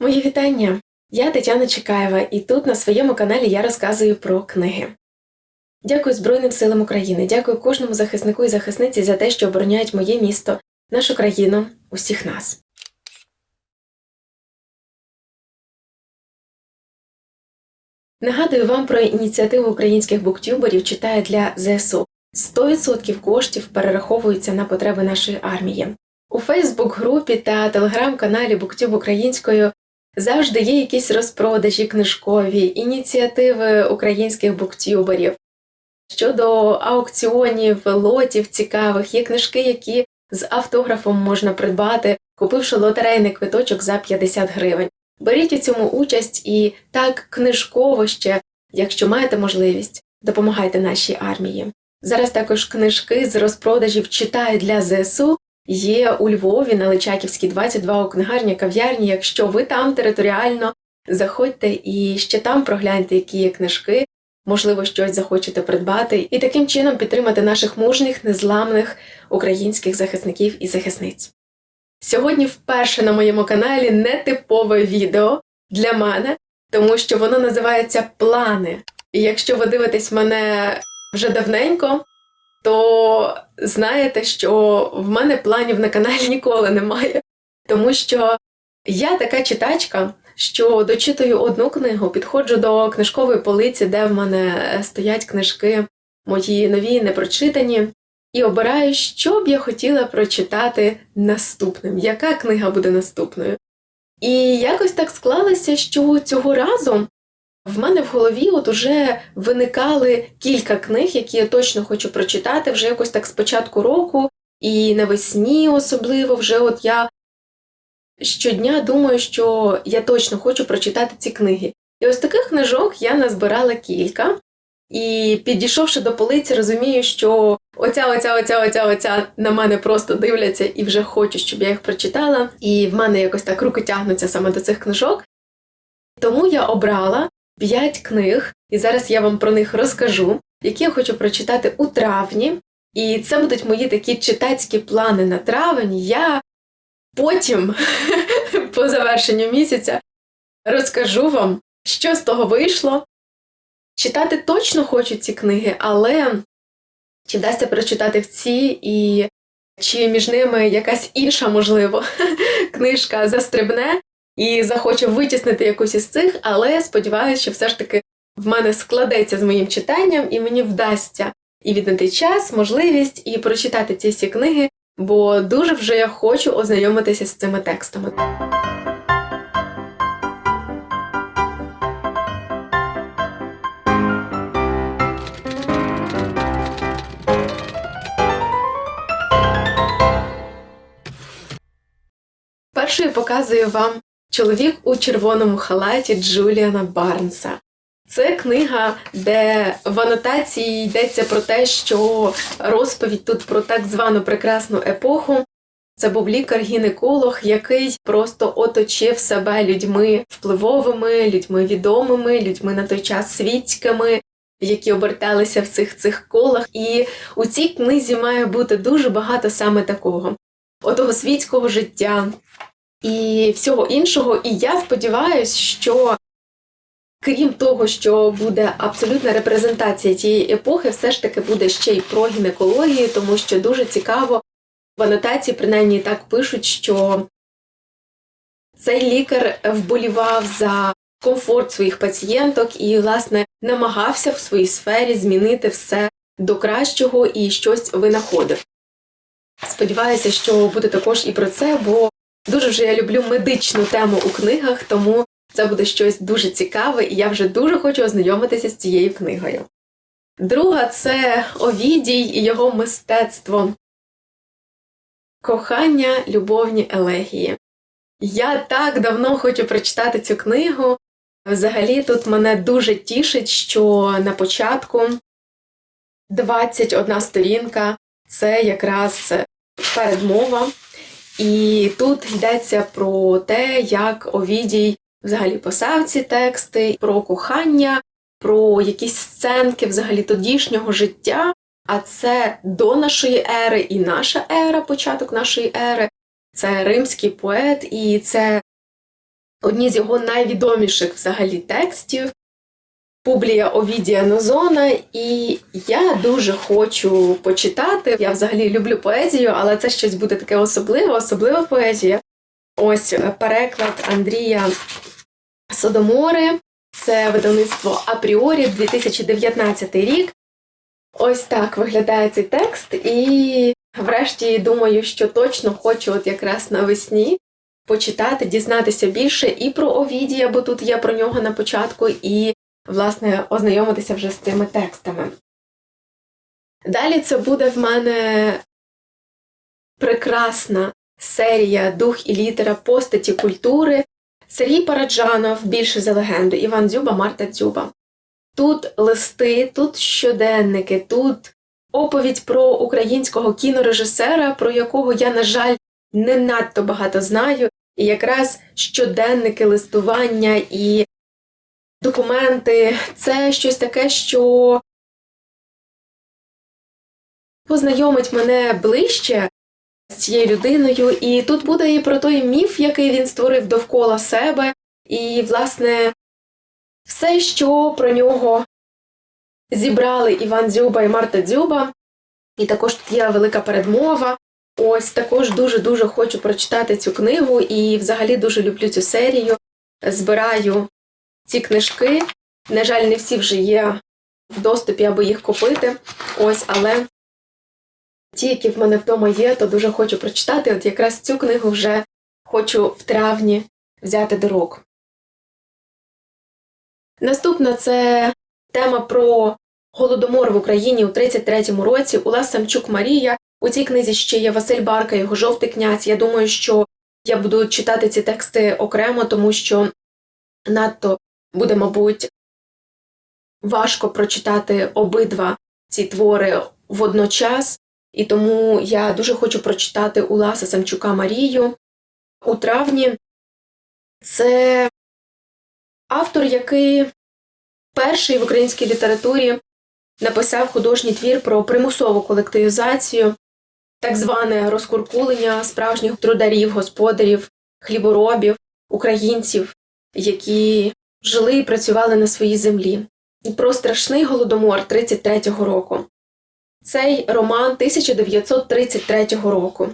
Мої вітання! Я Тетяна Чекаєва, і тут на своєму каналі я розказую про книги. Дякую Збройним силам України, дякую кожному захиснику і захисниці за те, що обороняють моє місто, нашу країну, усіх нас. Нагадую вам про ініціативу українських буктюберів читає для ЗСУ. 100% коштів перераховуються на потреби нашої армії. У Фейсбук-групі та телеграм-каналі Буктюб українською завжди є якісь розпродажі книжкові, ініціативи українських буктюберів. Щодо аукціонів, лотів цікавих, є книжки, які з автографом можна придбати, купивши лотерейний квиточок за 50 гривень. Беріть у цьому участь і так книжково ще, якщо маєте можливість, допомагайте нашій армії. Зараз також книжки з розпродажів читаю для ЗСУ є у Львові на Личаківській 22 у книгарні кав'ярні. Якщо ви там територіально, заходьте і ще там прогляньте, які є книжки, можливо, щось захочете придбати, і таким чином підтримати наших мужніх, незламних українських захисників і захисниць. Сьогодні вперше на моєму каналі нетипове відео для мене, тому що воно називається Плани. І якщо ви дивитесь мене вже давненько, то знаєте, що в мене планів на каналі ніколи немає. Тому що я така читачка, що дочитую одну книгу, підходжу до книжкової полиці, де в мене стоять книжки мої нові непрочитані, і обираю, що б я хотіла прочитати наступним, яка книга буде наступною. І якось так склалося, що цього разу в мене в голові от уже виникали кілька книг, які я точно хочу прочитати вже якось так з початку року, і навесні особливо вже от я щодня думаю, що я точно хочу прочитати ці книги. І ось таких книжок я назбирала кілька, і підійшовши до полиці, розумію, що оця, оця, оця, оця, оця на мене просто дивляться і вже хочуть, щоб я їх прочитала. І в мене якось так руки тягнуться саме до цих книжок. Тому я обрала п'ять книг, і зараз я вам про них розкажу, які я хочу прочитати у травні. І це будуть мої такі читацькі плани на травень. Я потім, по завершенню місяця, розкажу вам, що з того вийшло. Читати точно хочу ці книги, але чи вдасться прочитати в ці, і чи між ними якась інша, можливо, книжка застрибне і захоче витіснити якусь із цих, але сподіваюся, що все ж таки в мене складеться з моїм читанням, і мені вдасться і віднайти час, можливість і прочитати ці всі книги, бо дуже вже я хочу ознайомитися з цими текстами. Першою показую вам чоловік у червоному халаті Джуліана Барнса. Це книга, де в анотації йдеться про те, що розповідь тут про так звану прекрасну епоху. Це був лікар-гінеколог, який просто оточив себе людьми впливовими, людьми відомими, людьми на той час світськими, які оберталися в цих цих колах. І у цій книзі має бути дуже багато саме такого: отого світського життя і всього іншого. І я сподіваюся, що крім того, що буде абсолютна репрезентація тієї епохи, все ж таки буде ще й про гінекологію, тому що дуже цікаво в анотації, принаймні так пишуть, що цей лікар вболівав за комфорт своїх пацієнток і, власне, намагався в своїй сфері змінити все до кращого і щось винаходив. Сподіваюся, що буде також і про це, бо дуже вже я люблю медичну тему у книгах, тому це буде щось дуже цікаве, і я вже дуже хочу ознайомитися з цією книгою. Друга це Овідій і його мистецтво. Кохання, любовні елегії. Я так давно хочу прочитати цю книгу. Взагалі, тут мене дуже тішить, що на початку 21 сторінка це якраз передмова, і тут йдеться про те, як Овідій взагалі писав ці тексти, про кохання, про якісь сценки взагалі тодішнього життя. А це до нашої ери і наша ера, початок нашої ери. Це римський поет, і це одні з його найвідоміших взагалі текстів. Публія Овідія Нозона, і я дуже хочу почитати. Я взагалі люблю поезію, але це щось буде таке особливе, особлива поезія. Ось е, переклад Андрія Содомори. Це видавництво Апріорі 2019 рік. Ось так виглядає цей текст, і врешті думаю, що точно хочу от якраз навесні почитати, дізнатися більше і про Овідія, бо тут є про нього на початку, і, власне, ознайомитися вже з цими текстами. Далі це буде в мене прекрасна серія Дух і літера постаті культури. Сергій Параджанов більше за легенду, Іван Дзюба, Марта Дзюба. Тут листи, тут щоденники, тут оповідь про українського кінорежисера, про якого я, на жаль, не надто багато знаю. І якраз щоденники, листування і документи це щось таке, що познайомить мене ближче з цією людиною. І тут буде і про той міф, який він створив довкола себе, і, власне, все, що про нього зібрали Іван Дзюба і Марта Дзюба. І також тут є велика передмова. Ось також дуже-дуже хочу прочитати цю книгу і взагалі дуже люблю цю серію. Збираю ці книжки. На жаль, не всі вже є в доступі, аби їх купити. Ось, але ті, які в мене вдома є, то дуже хочу прочитати. От якраз цю книгу вже хочу в травні взяти до рук. Наступна це тема про голодомор в Україні у 33-му році. Ула Самчук Марія. У цій книзі ще є Василь Барка, його жовтий князь. Я думаю, що я буду читати ці тексти окремо, тому що надто буде, мабуть, важко прочитати обидва ці твори водночас, і тому я дуже хочу прочитати Уласа Самчука Марію у травні. Це автор, який перший в українській літературі написав художній твір про примусову колективізацію, так зване розкуркулення справжніх трударів, господарів, хліборобів, українців, які жили і працювали на своїй землі, про страшний голодомор 33-го року. Цей роман 1933 року.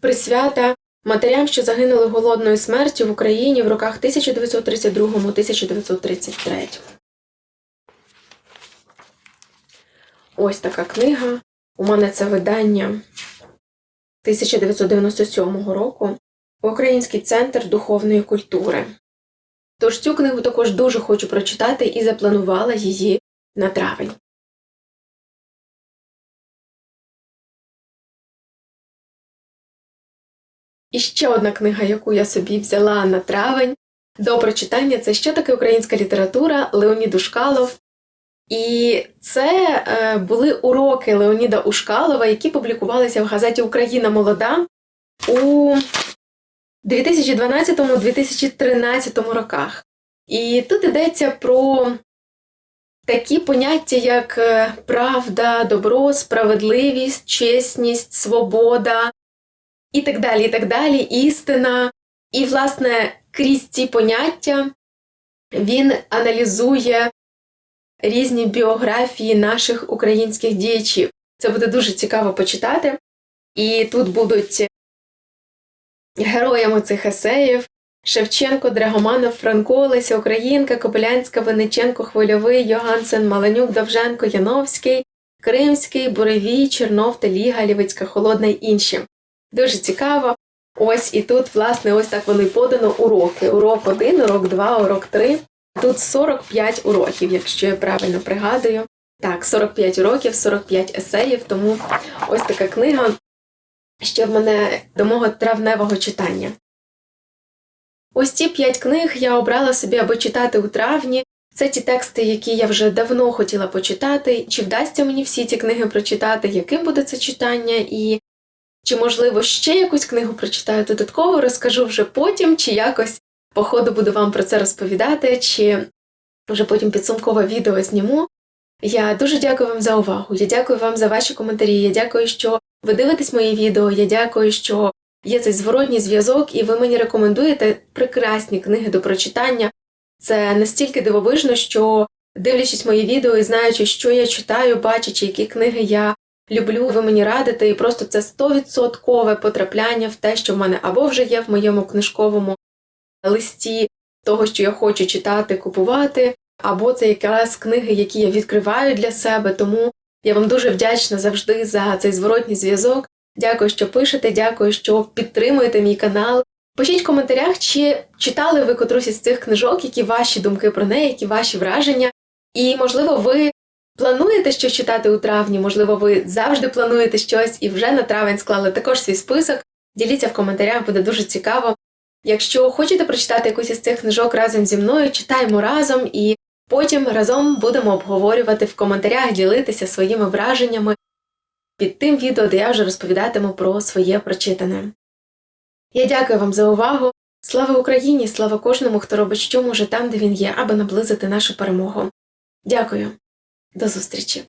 Присвята матерям, що загинули голодною смертю в Україні в роках 1932-1933. Ось така книга. У мене це видання 1997 року Український центр духовної культури. Тож цю книгу також дуже хочу прочитати і запланувала її на травень. І ще одна книга, яку я собі взяла на травень до прочитання, це що таке українська література Леонід Ушкалов. І це е, були уроки Леоніда Ушкалова, які публікувалися в газеті Україна Молода у 2012-2013 роках. І тут йдеться про такі поняття, як е, правда, добро, справедливість, чесність, свобода і так далі, і так далі, істина. І, власне, крізь ці поняття він аналізує різні біографії наших українських діячів. Це буде дуже цікаво почитати. І тут будуть героями цих есеїв Шевченко, Драгоманов, Франко, Леся Українка, Кобилянська, Винниченко, Хвильовий, Йогансен, Маленюк, Довженко, Яновський, Кримський, Буревій, Чернов, Теліга, Лівицька, Холодна й інші. Дуже цікаво. Ось і тут, власне, ось так вони подано уроки. Урок 1, урок 2, урок 3. Тут 45 уроків, якщо я правильно пригадую. Так, 45 уроків, 45 есеїв, тому ось така книга ще в мене до мого травневого читання. Ось ці п'ять книг я обрала собі, аби читати у травні. Це ті тексти, які я вже давно хотіла почитати. Чи вдасться мені всі ці книги прочитати, яким буде це читання, і чи, можливо, ще якусь книгу прочитаю додатково, розкажу вже потім, чи якось по ходу буду вам про це розповідати, чи вже потім підсумкове відео зніму. Я дуже дякую вам за увагу. Я дякую вам за ваші коментарі. Я дякую, що ви дивитесь мої відео. Я дякую, що є цей зворотній зв'язок, і ви мені рекомендуєте прекрасні книги до прочитання. Це настільки дивовижно, що дивлячись мої відео і знаючи, що я читаю, бачачи, які книги я люблю, ви мені радите, і просто це стовідсоткове потрапляння в те, що в мене або вже є в моєму книжковому листі того, що я хочу читати, купувати, або це якраз книги, які я відкриваю для себе. Тому я вам дуже вдячна завжди за цей зворотній зв'язок. Дякую, що пишете, дякую, що підтримуєте мій канал. Пишіть в коментарях, чи читали ви котрусь із цих книжок, які ваші думки про неї, які ваші враження. І, можливо, ви плануєте щось читати у травні, можливо, ви завжди плануєте щось і вже на травень склали також свій список. Діліться в коментарях, буде дуже цікаво. Якщо хочете прочитати якусь із цих книжок разом зі мною, читаємо разом і потім разом будемо обговорювати в коментарях, ділитися своїми враженнями під тим відео, де я вже розповідатиму про своє прочитане. Я дякую вам за увагу. Слава Україні! Слава кожному, хто робить що може там, де він є, аби наблизити нашу перемогу. Дякую, до зустрічі!